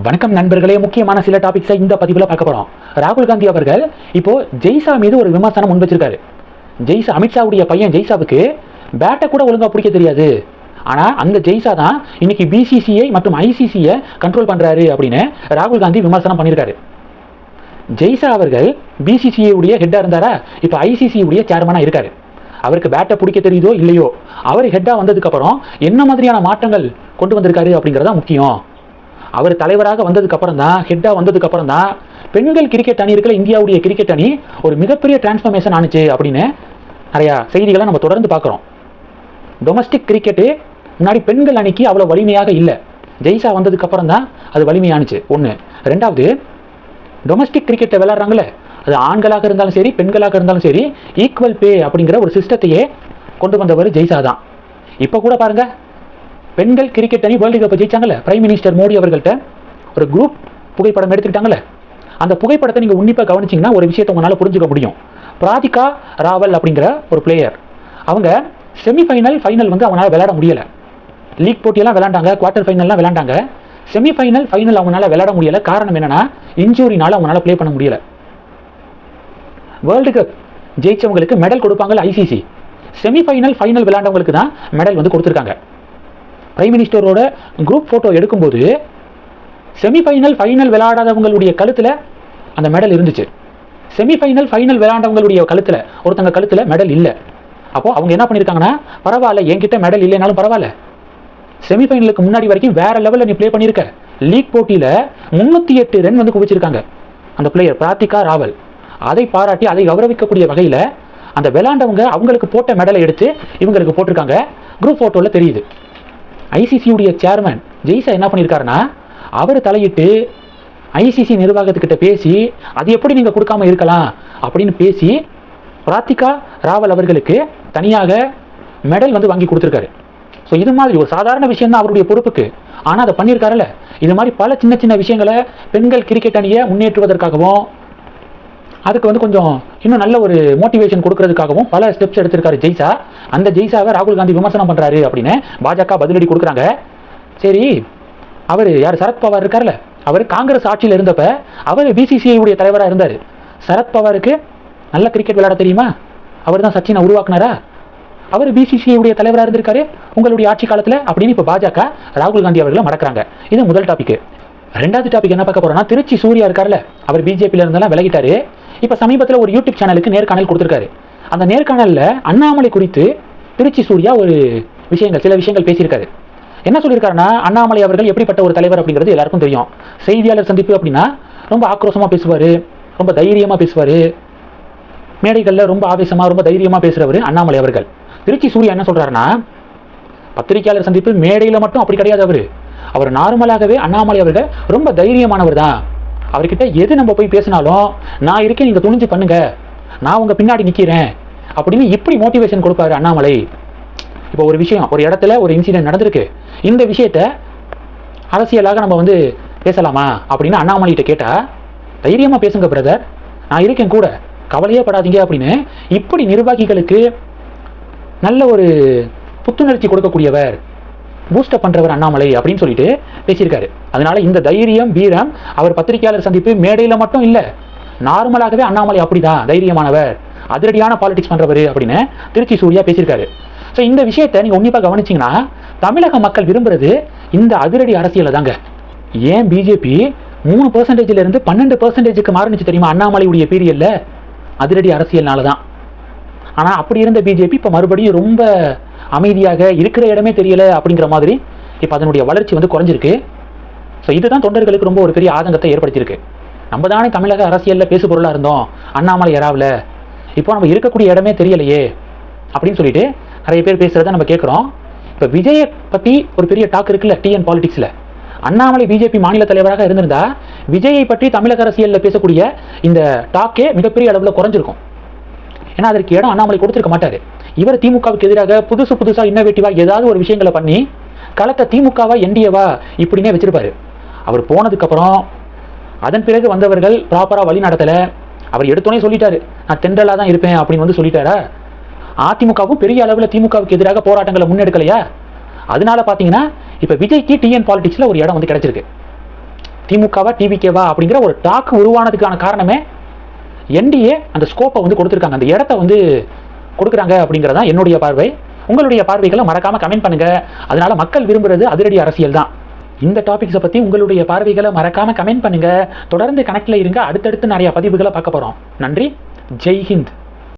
வணக்கம் நண்பர்களே முக்கியமான சில டாபிக்ஸை இந்த பதிவில் பார்க்க போகிறோம் ராகுல் காந்தி அவர்கள் இப்போ ஜெய்சா மீது ஒரு விமர்சனம் முன் வச்சிருக்காரு. ஜெய்சா அமித்ஷாவுடைய பையன் ஜெய்சாவுக்கு பேட்டை கூட ஒழுங்காக பிடிக்க தெரியாது. ஆனால் அந்த ஜெய்சா தான் இன்னைக்கு பிசிசிஐ மற்றும் ஐசிசியை கண்ட்ரோல் பண்ணுறாரு அப்படின்னு ராகுல் காந்தி விமர்சனம் பண்ணியிருக்காரு ஜெய்சா அவர்கள் பிசிசிஐடைய ஹெட்டாக இருந்தாரா? இப்போ ஐசிசியுடைய சேர்மனாக இருக்காரு. அவருக்கு பேட்டை பிடிக்க தெரியுதோ இல்லையோ? அவர் ஹெட்டாக வந்ததுக்கப்புறம் என்ன மாதிரியான மாற்றங்கள் கொண்டு வந்திருக்காரு அப்படிங்கிறதா முக்கியம். அவர் தலைவராக வந்ததுக்கு அப்புறம் தான் ஹெட்டாக வந்ததுக்கு அப்புறம் தான் பெண்கள் கிரிக்கெட் அணி இருக்கிற இந்தியாவுடைய கிரிக்கெட் அணி ஒரு மிகப்பெரிய டிரான்ஸ்ஃபர்மேஷன் ஆனுச்சு அப்படின்னு நிறையா செய்திகளை நம்ம தொடர்ந்து பார்க்குறோம். டொமஸ்டிக் கிரிக்கெட்டு முன்னாடி பெண்கள் அணிக்கு அவ்வளோ வலிமையாக இல்லை. ஜெய்சா வந்ததுக்கு அப்புறம் தான் அது வலிமையானுச்சு. ஒன்று ரெண்டாவது டொமஸ்டிக் கிரிக்கெட்டை விளாட்றாங்களே அது ஆண்களாக இருந்தாலும் சரி பெண்களாக இருந்தாலும் சரி ஈக்குவல் பே அப்படிங்கிற ஒரு சிஸ்டத்தையே கொண்டு வந்தவர் ஜெய்சா தான். இப்போ கூட பாருங்க பெண்கள் கிரிக்கெட் அணி வேர்ல்டு கப் ஜெயிச்சாங்கல்ல? பிரைம் மினிஸ்டர் மோடி அவர்கள்ட்ட ஒரு குரூப் புகைப்படம் எடுத்துக்கிட்டாங்கல்ல? அந்த புகைப்படத்தை நீங்கள் உன்னிப்பாக கவனிச்சிங்கன்னா ஒரு விஷயத்தை உங்களால் புரிஞ்சுக்க முடியும். பிராதிகா ராவல் அப்படிங்கிற ஒரு பிளேயர் அவங்க செமிஃபைனல் ஃபைனல் வந்து அவங்களால விளையாட முடியலை. லீக் போட்டியெல்லாம் விளாண்டாங்க குவார்ட்டர் ஃபைனல்லாம் விளாண்டாங்க செமிஃபைனல் ஃபைனல் அவங்களால விளையாட முடியல. காரணம் என்னென்னா இன்ஜூரினால் அவங்களால ப்ளே பண்ண முடியலை. வேர்ல்டு கப் ஜெயிச்சவங்களுக்கு மெடல் கொடுப்பாங்கல்ல ஐசிசி செமிஃபைனல் ஃபைனல் விளையாண்டவங்களுக்கு தான் மெடல் வந்து கொடுத்துருக்காங்க. பிரைம் மினிஸ்டரோட குரூப் ஃபோட்டோ எடுக்கும்போது செமிஃபைனல் ஃபைனல் விளையாடாதவங்களுடைய கழுத்தில் அந்த மெடல் இருந்துச்சு. செமிஃபைனல் ஃபைனல் விளையாண்டவங்களுடைய கழுத்தில் ஒருத்தங்க கழுத்தில் மெடல் இல்லை. அப்போது அவங்க என்ன பண்ணியிருக்காங்கன்னா பரவாயில்ல என்கிட்ட மெடல் இல்லைனாலும் பரவாயில்ல. செமிஃபைனலுக்கு முன்னாடி வரைக்கும் வேற லெவலில் நீ ப்ளே பண்ணியிருக்க லீக் போட்டியில் முந்நூற்றி எட்டு ரன் வந்து குவிச்சிருக்காங்க. அந்த பிளேயர் பிராத்திகா ராவல். அதை பாராட்டி அதை கௌரவிக்கக்கூடிய வகையில் அந்த விளாண்டவங்க அவங்களுக்கு போட்ட மெடலை எடுத்து இவங்களுக்கு போட்டிருக்காங்க. குரூப் ஃபோட்டோவில் தெரியுது. ஐசிசியுடைய சேர்மேன் ஜெய்சா என்ன பண்ணியிருக்காருன்னா அவர் தலையிட்டு ஐசிசி நிர்வாகத்துக்கிட்ட பேசி அது எப்படி நீங்கள் கொடுக்காம இருக்கலாம்? அப்படின்னு பேசி ராத்திகா ராவல் அவர்களுக்கு தனியாக மெடல் வந்து வாங்கி கொடுத்துருக்காரு. ஸோ இது மாதிரி ஒரு சாதாரண விஷயம் தான் அவருடைய பொறுப்புக்கு. ஆனால் அதை பண்ணியிருக்காருல்ல இது மாதிரி பல சின்ன சின்ன விஷயங்களை பெண்கள் கிரிக்கெட் அணியை முன்னேற்றுவதற்காகவும் அதுக்கு வந்து கொஞ்சம் இன்னும் நல்ல ஒரு மோட்டிவேஷன் கொடுக்கறதுக்காகவும் பல ஸ்டெப்ஸ் எடுத்திருக்காரு ஜெய்சா அந்த ஜெய்சாவை ராகுல் காந்தி விமர்சனம் பண்ணுறாரு அப்படின்னு பாஜக பதிலடி கொடுக்குறாங்க. சரி அவர் யார்? சரத்பவார் இருக்கார்ல. அவர் காங்கிரஸ் ஆட்சியில் இருந்தப்ப அவர் பிசிசிஐ உடைய தலைவராக இருந்தார். சரத்பவாருக்கு நல்ல கிரிக்கெட் விளையாட தெரியுமா? அவர் தான் சச்சினை உருவாக்குனாரா? அவர் பிசிசிஐ உடைய தலைவராக இருந்திருக்காரு. உங்களுடைய ஆட்சி காலத்தில் அப்படின்னு இப்போ பாஜக ராகுல் காந்தி அவர்களை மடக்கிறாங்க இது முதல் டாபிக் ரெண்டாவது டாபிக் என்ன பார்க்க போறோம்னா திருச்சி சூர்யா இருக்கார்ல. அவர் பிஜேபியில் இருந்தெல்லாம் விலகிட்டாரு. இப்போ சமீபத்தில் ஒரு யூடியூப் சேனலுக்கு நேர்காணல் கொடுத்துருக்காரு. அந்த நேர்காணலில் அண்ணாமலை குறித்து திருச்சி சூர்யா ஒரு விஷயங்கள் சில விஷயங்கள் பேசியிருக்காரு. என்ன சொல்லியிருக்காருன்னா அண்ணாமலை அவர்கள் எப்படிப்பட்ட ஒரு தலைவர் அப்படிங்கிறது எல்லாருக்கும் தெரியும். செய்தியாளர் சந்திப்பு அப்படின்னா ரொம்ப ஆக்ரோஷமாக பேசுவார் ரொம்ப தைரியமாக பேசுவார். மேடைகளில் ரொம்ப ஆவேசமாக ரொம்ப தைரியமாக பேசுகிறவர் அண்ணாமலை அவர்கள். திருச்சி சூர்யா என்ன சொல்கிறாருன்னா பத்திரிகையாளர் சந்திப்பு மேடையில் மட்டும் அப்படி கிடையாது அவர். அவர் நார்மலாகவே அண்ணாமலை அவர்கள் ரொம்ப தைரியமானவர் தான். அவர்கிட்ட எது நம்ம போய் பேசினாலும் நான் இருக்கேன் நீங்கள் துணிஞ்சு பண்ணுங்க. நான் உங்கள் பின்னாடி நிற்கிறேன் அப்படின்னு இப்படி மோட்டிவேஷன் கொடுப்பாரு அண்ணாமலை. இப்போ ஒரு விஷயம் ஒரு இடத்துல ஒரு இன்சிடென்ட் நடந்திருக்கு. இந்த விஷயத்த அரசியலாக நம்ம வந்து பேசலாமா அப்படின்னு அண்ணாமலைகிட்ட கேட்டால் தைரியமாக பேசுங்க பிரதர் நான் இருக்கேன் கூட. கவலையே படாதீங்க அப்படின்னு இப்படி நிர்வாகிகளுக்கு நல்ல ஒரு புத்துணர்ச்சி கொடுக்கக்கூடியவர் பூஸ்டப் பண்ணுறவர் அண்ணாமலை அப்படின்னு சொல்லிட்டு பேசியிருக்காரு. அதனால இந்த தைரியம் வீரம் அவர் பத்திரிகையாளர் சந்திப்பு மேடையில் மட்டும் இல்லை நார்மலாகவே அண்ணாமலை அப்படிதான் தைரியமானவர் அதிரடியான பாலிடிக்ஸ் பண்ணுறவர் அப்படின்னு திருச்சி சூர்யா பேசியிருக்காரு. ஸோ இந்த விஷயத்தை நீங்கள் உன்னிப்பாக கவனிச்சிங்கன்னா தமிழக மக்கள் விரும்புறது இந்த அதிரடி அரசியலை தாங்க. ஏன் பிஜேபி மூணு பர்சன்டேஜ்லேருந்து பன்னெண்டு பர்சன்டேஜுக்கு மாறுனுச்சு தெரியுமா அண்ணாமலையுடைய பீரியடில் அதிரடி அரசியல்னால தான் ஆனால் அப்படி இருந்த பிஜேபி இப்போ மறுபடியும் ரொம்ப அமைதியாக இருக்கிற இடமே தெரியல அப்படிங்கிற மாதிரி இப்போ அதனுடைய வளர்ச்சி வந்து குறைஞ்சிருக்கு. ஸோ இதுதான் தொண்டர்களுக்கு ரொம்ப ஒரு பெரிய ஆதங்கத்தை ஏற்படுத்தியிருக்கு. நம்ம தானே தமிழக அரசியலில் பேசு பொருளாக இருந்தோம். அண்ணாமலை யாராவில்? இப்போ நம்ம இருக்கக்கூடிய இடமே தெரியலையே அப்படின்னு சொல்லிட்டு நிறைய பேர் பேசுகிறத நம்ம கேட்குறோம் இப்போ விஜயை பற்றி ஒரு பெரிய டாக் இருக்குல்ல டிஎன் பாலிடிக்ஸில் அண்ணாமலை பிஜேபி மாநில தலைவராக இருந்திருந்தா விஜயை பற்றி தமிழக அரசியலில் பேசக்கூடிய இந்த டாக்கே மிகப்பெரிய அளவில் குறைஞ்சிருக்கும். ஏன்னா அதற்கு இடம் அண்ணாமலை கொடுத்துருக்க மாட்டார். இவர் திமுகவுக்கு எதிராக புதுசு புதுசா இன்னோவேட்டிவா ஏதாவது ஒரு விஷயங்களை பண்ணி களத்தை திமுகவா என்டிஏவா இப்படின்னே வச்சிருப்பாரு. அவர் போனதுக்கு அப்புறம் அதன் பிறகு வந்தவர்கள் ப்ராப்பரா வழி நடத்தல. அவர் எடுத்தோடனே சொல்லிட்டாரு நான் தென்றலா தான் இருப்பேன் அப்படின்னு வந்து சொல்லிட்டாரா? அதிமுகவும் பெரிய அளவில் திமுகவுக்கு எதிராக போராட்டங்களை முன்னெடுக்கலையா? அதனால பார்த்தீங்கன்னா இப்போ விஜய்க்கு டிஎன் பாலிடிக்ஸில் ஒரு இடம் வந்து கிடைச்சிருக்கு. திமுகவா டிவிகேவா அப்படிங்கிற ஒரு டாக் உருவானதுக்கான காரணமே என்டிஏ அந்த ஸ்கோப்பை வந்து கொடுத்துருக்காங்க. அந்த இடத்த வந்து கொடுக்குறாங்க அப்படிங்கிறதான் என்னுடைய பார்வை. உங்களுடைய பார்வைகளை மறக்காம கமெண்ட் பண்ணுங்க. அதனால மக்கள் விரும்புறது அதிரடி அரசியல் தான். இந்த டாபிக்ஸை பற்றி உங்களுடைய பார்வைகளை மறக்காம கமெண்ட் பண்ணுங்க. தொடர்ந்து கணக்கில் இருங்க. அடுத்தடுத்து நிறைய பதிவுகளை பார்க்க போகிறோம் நன்றி. ஜெய்ஹிந்த்